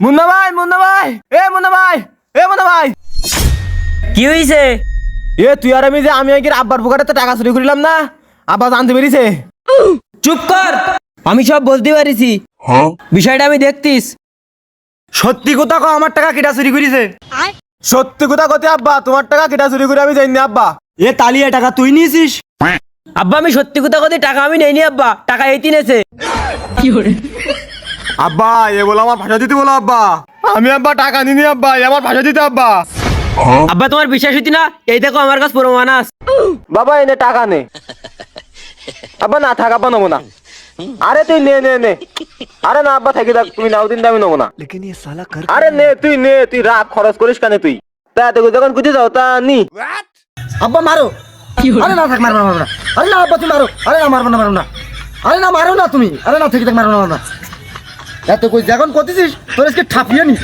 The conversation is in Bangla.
মুন্না ভাই মুন্না ভাই এ মুন্না ভাই এ মুন্না ভাই কি হইছে? এ তুই আর আমি যে আমি আগে আব্বার পকেটে তো টাকা চুরি করিলাম না? আব্বা জানতে পেরেছে? চুপ কর! আমি সব বলতে পারিছি। বিষয়টা আমি দেখতিস। সত্যি কথা কও আমার টাকা কেটা চুরি করেছে? সত্যি কথা কতে আব্বা তোমার টাকা কেটা চুরি করে আমি জানি না আব্বা। এ তালিয়া টাকা তুই নিয়েছিস? আব্বা আমি সত্যি কথা কথা টাকা আমি নেইনি আব্বা। টাকা এই তিনেছে আব্বা এ বলো আমার ভাষা দিতে বলো আব্বা। আমি আব্বা টাকা নিনি আব্বা এ আমার ভাষা দিতে আব্বা। আব্বা তোমার বিশ্বাস হইতি না? এই দেখো আমার কাছে প্রমাণ আস বাবা এনে টাকা নে। আব্বা না থাক আব্বা নেব না। আরে তুই নে নে নে। আরে না আব্বা থাকি থাক তুমি নাও দিন দামি নেব না। আরে নে। তুই নে তুই রাখ খরচ করিস কেন তুই? তা দেখো যখন কুচে যাও তা নি। আব্বা মারো। আরে না থাক মারো না আরে না আব্বা তুমি মারো। আরে না মারবো না মারো না। আরে না মারো না তুমি। আরে না থেকে থাক মারো না মারো না। এত কই যখন করতেছিস? তোর আজকে ঠাপিয়ে নি।